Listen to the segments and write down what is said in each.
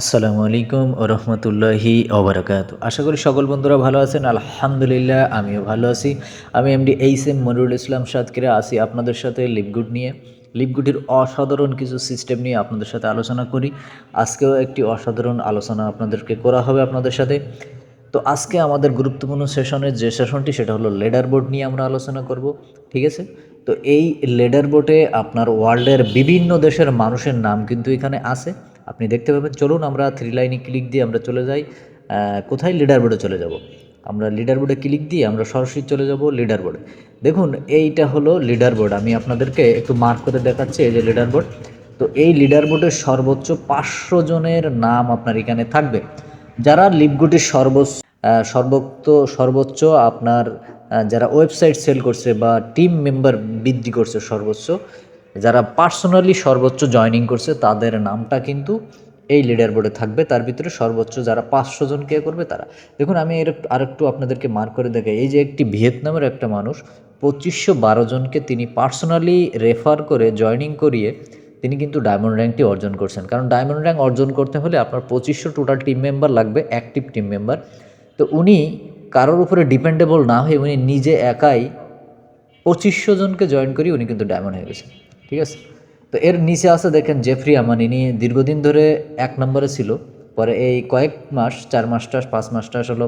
আসসালামু আলাইকুম রহমতুল্লাহি ওবরাকাত আশা করি সকল বন্ধুরা ভালো আছেন, আলহামদুলিল্লাহ, আমিও ভালো আছি। আমি MD H M Monirul Islam Satkhira আসি আপনাদের সাথে লিপগুড নিয়ে। লিপগুডির অসাধারণ কিছু সিস্টেম নিয়ে আপনাদের সাথে আলোচনা করি। আজকেও একটি অসাধারণ আলোচনা আপনাদেরকে করা হবে আপনাদের সাথে। তো আজকে আমাদের গুরুত্বপূর্ণ সেশনের যে সেশনটি, সেটা হলো লেডার বোর্ড নিয়ে আমরা আলোচনা করব, ঠিক আছে? তো এই লেডার বোর্ডে আপনার ওয়ার্ল্ডের বিভিন্ন দেশের মানুষের নাম কিন্তু এখানে আছে। আপনি দেখতে পাবেন, চলুন আমরা থ্রি লাইনে ক্লিক দিয়ে আমরা চলে যাই। কোথায় লিডার বোর্ডে চলে যাব? আমরা লিডার বোর্ডে ক্লিক দিয়ে আমরা সরাসরি চলে যাব লিডার বোর্ডে দেখুন, এইটা হলো লিডার বোর্ড আমি আপনাদেরকে একটু মার্ক করে দেখাচ্ছি এই যে লিডার বোর্ড তো এই লিডার বোর্ডের সর্বোচ্চ পাঁচশো জনের নাম আপনার এখানে থাকবে। যারা লিপগুটির সর্বোচ্চ সর্বোচ্চ সর্বোচ্চ আপনার যারা ওয়েবসাইট সেল করছে বা টিম মেম্বার বৃদ্ধি করছে সর্বোচ্চ যারা পার্সোনালি সর্বোচ্চ জয়নিং করছে, তাদের নামটা কিন্তু এই লিডার বোর্ডে থাকবে। তার ভিতরে সর্বোচ্চ যারা পাঁচশো জন কে করবে, তারা। দেখুন, আমি এর একটু- আরেকটু আপনাদেরকে মার্ক করে দেখাই। এই যে একটি ভিয়েতনামের একটা মানুষ, পঁচিশশো বারো জনকে তিনি পার্সোনালি রেফার করে জয়নিং করিয়ে তিনি কিন্তু ডায়মন্ড র্যাঙ্কটি অর্জন করছেন। কারণ ডায়মন্ড র্যাঙ্ক অর্জন করতে হলে আপনার পঁচিশশো টোটাল টিম মেম্বার লাগবে অ্যাক্টিভ টিম মেম্বার তো উনি কারোর উপরে ডিপেন্ডেবল না হয়ে উনি নিজে একাই পঁচিশশো জনকে জয়েন করি উনি কিন্তু ডায়মন্ড হয়ে গেছেন। ঠিক আছে? তো এর নিচে আছে দেখেন জেফরি আমান, ইনি দীর্ঘদিন ধরে এক নম্বরে ছিল, পরে এই কয়েক মাস, চার মাসটা, পাঁচ মাসটা হলো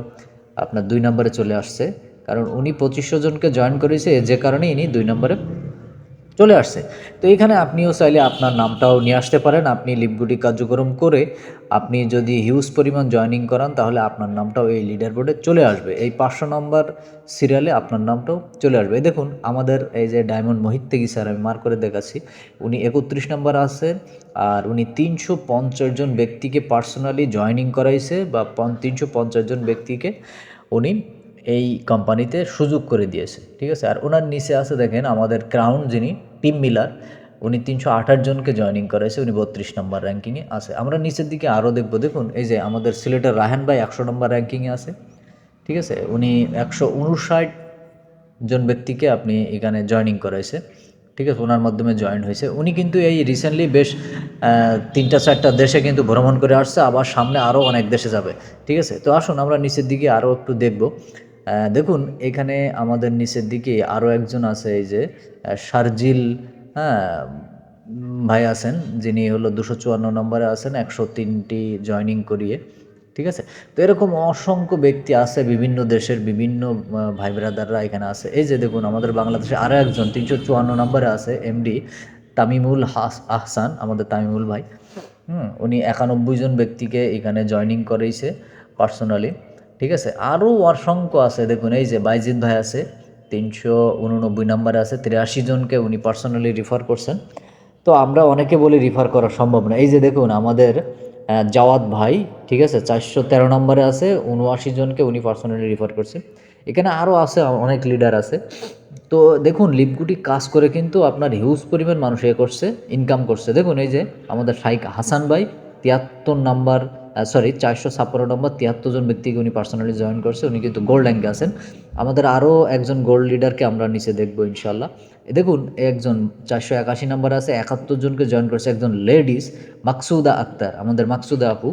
আপনার দুই নম্বরে চলে আসছে। কারণ উনি পঁচিশশো জনকে জয়েন করেছে, যে কারণে ইনি দুই নম্বরে চলে আসছে। তো এখানে আপনিও চাইলে আপনার নামটাও নিয়ে আসতে পারেন। আপনি লিপগুটি কার্যক্রম করে আপনি যদি হিউজ পরিমাণ জয়েনিং করান, তাহলে আপনার নামটাও এই লিডার বোর্ডে চলে আসবে। এই পাঁচশো নম্বর সিরিয়ালে আপনার নামটাও চলে আসবে। দেখুন, আমাদের এই যে ডায়মন্ড মোহিত থেকে স্যার, আমি মার করে দেখাচ্ছি। উনি একত্রিশ নম্বর আছেন, আর উনি তিনশো পঞ্চাশ জন ব্যক্তিকে পার্সোনালি জয়েনিং করাইছে, বা তিনশো পঞ্চাশ জন ব্যক্তিকে উনি এই কোম্পানিতে সুযোগ করে দিয়েছে। ঠিক আছে? আর ওনার নিচে আছে, দেখেন, আমাদের ক্রাউন যিনি টিম মিলার, উনি তিনশো আঠাশ জনকে জয়েনিং করেছে উনি বত্রিশ নম্বর র্যাঙ্কিংয়ে আছে। আমরা নিচের দিকে আরও দেখব, দেখুন, এই যে আমাদের সিলেটের রাহান ভাই একশো নম্বর র্যাঙ্কিংয়ে আছে, ঠিক আছে? উনি একশো উনষাট জন ব্যক্তিকে আপনি এখানে জয়েনিং করাইছে, ঠিক আছে? ওনার মাধ্যমে জয়েন হয়েছে। উনি কিন্তু এই রিসেন্টলি বেশ তিনটা চারটা দেশে কিন্তু ভ্রমণ করে আসছে, আবার সামনে আরও অনেক দেশে যাবে, ঠিক আছে? তো আসুন, আমরা নিচের দিকে আরও একটু দেখব। দেখুন, এখানে আমাদের নিচের দিকে আরও একজন আছে, এই যে শারজিল হ্যাঁ ভাই আছেন, যিনি হলো দুশো চুয়ান্ন নম্বরে আছেন, একশো তিনটি জয়নিং করিয়ে, ঠিক আছে? তো এরকম অসংখ্য ব্যক্তি আছে বিভিন্ন দেশের, বিভিন্ন ভাই ব্রাদাররা এখানে আছে। এই যে দেখুন, আমাদের বাংলাদেশে আরও একজন, তিনশো চুয়ান্ন নম্বরে আছে এমডি তামিমুল হাস, আহসান, আমাদের তামিমুল ভাই। হুম, উনি একানব্বই জন ব্যক্তিকে এখানে জয়নিং করেছে পার্সোনালি ঠিক আছে? আরও অসংখ্য আছে, দেখুন, এই যে বাইজিৎ ভাই আছে, তিনশো উননব্বই নম্বরে আছে, তিরাশি জনকে উনি পার্সোনালি রিফার করছেন। তো আমরা অনেকে বলি রিফার করা সম্ভব না। এই যে দেখুন, আমাদের জাওয়াত ভাই, ঠিক আছে, চারশো তেরো নম্বরে আছে, উনআশি জনকে উনি পার্সোনালি রিফার করছেন। এখানে আরও আছে অনেক লিডার আছে। তো দেখুন, লিপগুটি কাজ করে কিন্তু আপনার হিউজ পরিমাণ মানুষ এ করছে ইনকাম করছে। দেখুন, এই যে আমাদের শাইক হাসান ভাই, তিয়াত্তর নাম্বার সরি চারশো ছাপ্পান্ন নম্বর তিয়াত্তর জন ব্যক্তিকে উনি পার্সোনালি জয়েন করছে। উনি কিন্তু গোল্ড র্যাঙ্কে আছেন। আমাদের আরও একজন গোল্ড লিডারকে আমরা নিচে দেখব ইনশাল্লাহ দেখুন একজন চারশো একাশি নাম্বার আছে, একাত্তর জনকে জয়েন করছে একজন লেডিস মাকসুদা আক্তার, আমাদের মাকসুদা আপু।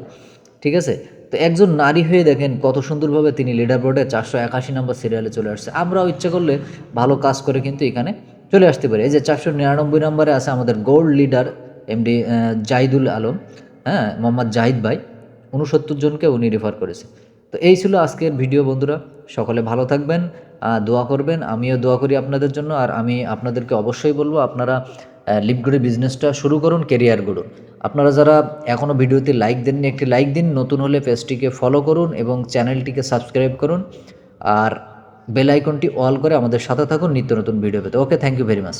ঠিক আছে? তো একজন নারী হয়ে দেখেন কত সুন্দরভাবে তিনি লিডার বোর্ডে চারশো একাশি নম্বর সিরিয়ালে চলে আসছে। আমরাও ইচ্ছে করলে ভালো কাজ করে কিন্তু এখানে চলে আসতে পারি। এই যে চারশো নিরানব্বই নম্বরে আছে আমাদের gold leader MD Zahidul Alam হ্যাঁ মোহাম্মদ জাহিদ ভাই। উনসত্তর জনকে উনি রেফার করেছে। তো এই ছিল আজকের ভিডিও বন্ধুরা। সকলে ভালো থাকবেন দোয়া করবেন। আমিও দোয়া করি আপনাদের জন্য। আর আমি আপনাদেরকে অবশ্যই বলব, আপনারা লিপগুড়ি বিজনেসটা শুরু করুন কেরিয়ার গড়ুন। আপনারা যারা এখনও ভিডিওতে লাইক দেননি, একটি লাইক দিন, নতুন হলে পেজটিকে ফলো করুন এবং চ্যানেলটিকে সাবস্ক্রাইব করুন। আর বেল আইকনটি অল করে আমাদের সাথে থাকুন। নিত্য নতুন ভিডিও পেতে। Okay thank you very much